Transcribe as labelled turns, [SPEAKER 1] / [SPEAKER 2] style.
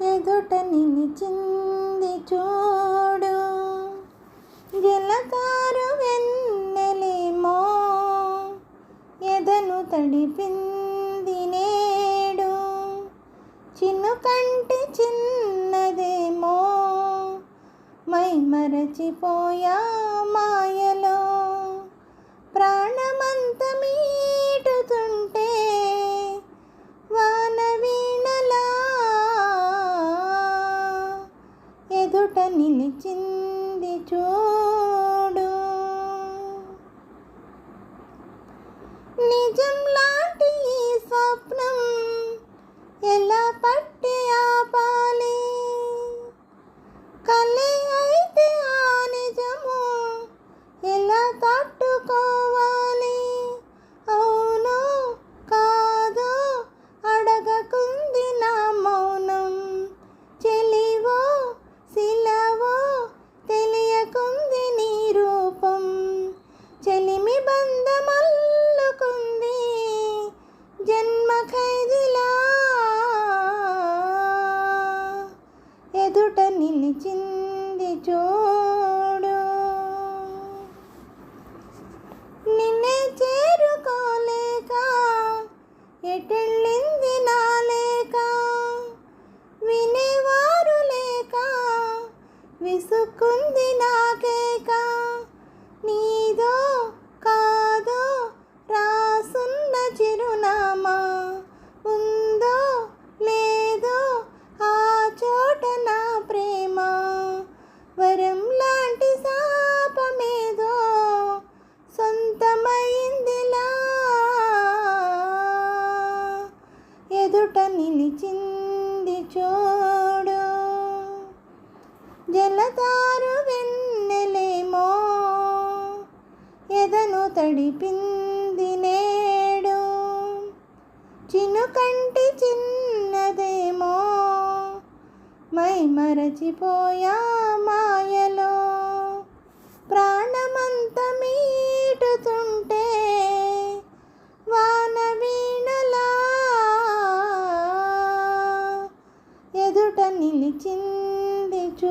[SPEAKER 1] ఎదుట నిలిచింది చూడు. జలకారు వెన్నెలేమో ఎదను తడిపింది నేడు. చిన్ను కంటి చిన్నదేమో మై మరచిపోయా మాయ చూడు. నిజంలో నిలిచింది చూడు. నిన్నే చేరుకోలేక ఎటెళ్ళింది నా లేక? వినేవారు లేక విసుక్కుంది నాకేక నీ నిలిచింది చూడు. జలతారు వెన్నెలేమో ఎదను తడిపింది నేడు. చినుకంటి చిన్నదేమో మై మరచిపోయా మాయలో. ప్రాణమంతా 心里住